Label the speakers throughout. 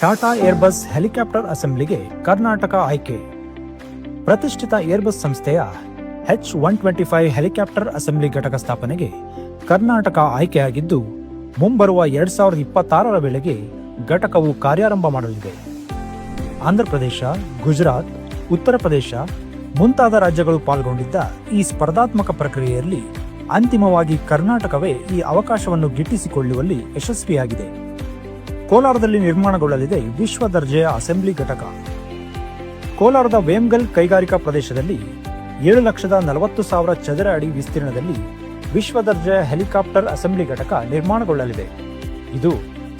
Speaker 1: Tata Airbus helicopter ಅಸೆಂಬ್ಲಿಗೆ ಕರ್ನಾಟಕ ಆಯ್ಕೆ. ಪ್ರತಿಷ್ಠಿತ ಏರ್ಬಸ್ ಸಂಸ್ಥೆಯ H one twenty five helicopter assembly ಘಟಕ ಸ್ಥಾಪನೆಗೆ ಕರ್ನಾಟಕ ಆಯ್ಕೆಯಾಗಿದ್ದು, ಮುಂಬರುವ ಎರಡ್ ಸಾವಿರದ ಇಪ್ಪತ್ತಾರರ ವೇಳೆಗೆ ಘಟಕವು ಕಾರ್ಯಾರಂಭ ಮಾಡಲಿದೆ. ಆಂಧ್ರಪ್ರದೇಶ, ಗುಜರಾತ್, ಉತ್ತರ ಪ್ರದೇಶ ಮುಂತಾದ ರಾಜ್ಯಗಳು ಪಾಲ್ಗೊಂಡಿದ್ದ ಈ ಸ್ಪರ್ಧಾತ್ಮಕ ಪ್ರಕ್ರಿಯೆಯಲ್ಲಿ ಅಂತಿಮವಾಗಿ ಕರ್ನಾಟಕವೇ ಈ ಅವಕಾಶವನ್ನು ಗಿಟ್ಟಿಸಿಕೊಳ್ಳುವಲ್ಲಿ ಯಶಸ್ವಿಯಾಗಿದೆ. ಕೋಲಾರದಲ್ಲಿ ನಿರ್ಮಾಣಗೊಳ್ಳಲಿದೆ ವಿಶ್ವ ದರ್ಜೆಯ ಅಸೆಂಬ್ಲಿ ಘಟಕ. ಕೋಲಾರದ ವೇಮ್ಗಲ್ ಕೈಗಾರಿಕಾ ಪ್ರದೇಶದಲ್ಲಿ ಏಳು ಲಕ್ಷದ ನಲವತ್ತು ಸಾವಿರ ಚದರ ಅಡಿ ವಿಸ್ತೀರ್ಣದಲ್ಲಿ ವಿಶ್ವ ದರ್ಜೆಯ ಹೆಲಿಕಾಪ್ಟರ್ ಅಸೆಂಬ್ಲಿ ಘಟಕ ನಿರ್ಮಾಣಗೊಳ್ಳಲಿದೆ. ಇದು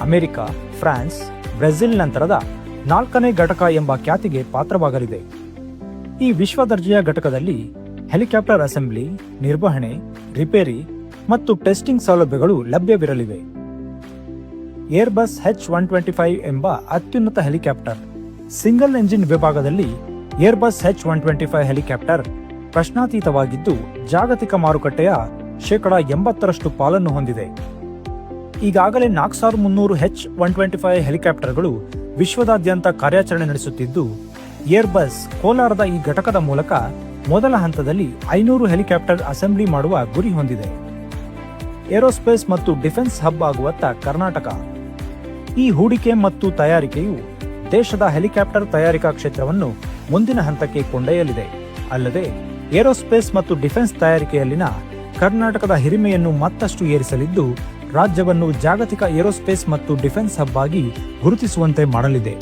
Speaker 1: ಅಮೆರಿಕ, ಫ್ರಾನ್ಸ್, ಬ್ರೆಜಿಲ್ ನಂತರದ ನಾಲ್ಕನೇ ಘಟಕ ಎಂಬ ಖ್ಯಾತಿಗೆ ಪಾತ್ರವಾಗಲಿದೆ. ಈ ವಿಶ್ವ ದರ್ಜೆಯ ಘಟಕದಲ್ಲಿ ಹೆಲಿಕಾಪ್ಟರ್ ಅಸೆಂಬ್ಲಿ, ನಿರ್ವಹಣೆ, ರಿಪೇರಿ ಮತ್ತು ಟೆಸ್ಟಿಂಗ್ ಸೌಲಭ್ಯಗಳು ಲಭ್ಯವಿರಲಿವೆ. Airbus H one twenty five ಎಂಬ ಅತ್ಯುನ್ನತ ಹೆಲಿಕಾಪ್ಟರ್. ಸಿಂಗಲ್ ಎಂಜಿನ್ ವಿಭಾಗದಲ್ಲಿ Airbus H one twenty five helicopter ಪ್ರಶ್ನಾತೀತವಾಗಿದ್ದು, ಜಾಗತಿಕ ಮಾರುಕಟ್ಟೆಯ ಶೇಕಡ ಎಂಬತ್ತರಷ್ಟು ಪಾಲನ್ನು ಹೊಂದಿದೆ. ಈಗಾಗಲೇ ನಾಲ್ಕು ಸಾವಿರದ ಮುನ್ನೂರು ಹೆಚ್ ಒನ್ ಟ್ವೆಂಟಿ ಫೈವ್ ಹೆಲಿಕಾಪ್ಟರ್ಗಳು ವಿಶ್ವದಾದ್ಯಂತ ಕಾರ್ಯಾಚರಣೆ ನಡೆಸುತ್ತಿದ್ದು ಏರ್ಬಸ್ ಕೋಲಾರದ ಈ ಘಟಕದ ಮೂಲಕ ಮೊದಲ ಹಂತದಲ್ಲಿ ಐನೂರು ಹೆಲಿಕಾಪ್ಟರ್ ಅಸೆಂಬ್ಲಿ ಮಾಡುವ ಗುರಿ ಹೊಂದಿದೆ. ಏರೋಸ್ಪೇಸ್ ಮತ್ತು ಡಿಫೆನ್ಸ್ ಹಬ್ ಆಗುವತ್ತ ಕರ್ನಾಟಕ ಈ ಹೂಡಿಕೆ ಮತ್ತು ತಯಾರಿಕೆಯು ದೇಶದ ಹೆಲಿಕಾಪ್ಟರ್ ತಯಾರಿಕಾ ಕ್ಷೇತ್ರವನ್ನು ಮುಂದಿನ ಹಂತಕ್ಕೆ ಕೊಂಡೊಯ್ಯಲಿದೆ. ಅಲ್ಲದೆ, ಏರೋಸ್ಪೇಸ್ ಮತ್ತು ಡಿಫೆನ್ಸ್ ತಯಾರಿಕೆಯಲ್ಲಿನ ಕರ್ನಾಟಕದ ಹಿರಿಮೆಯನ್ನು ಮತ್ತಷ್ಟು ಏರಿಸಲಿದ್ದು, ರಾಜ್ಯವನ್ನು ಜಾಗತಿಕ ಏರೋಸ್ಪೇಸ್ ಮತ್ತು ಡಿಫೆನ್ಸ್ ಹಬ್ ಆಗಿ ಗುರುತಿಸುವಂತೆ ಮಾಡಲಿದೆ.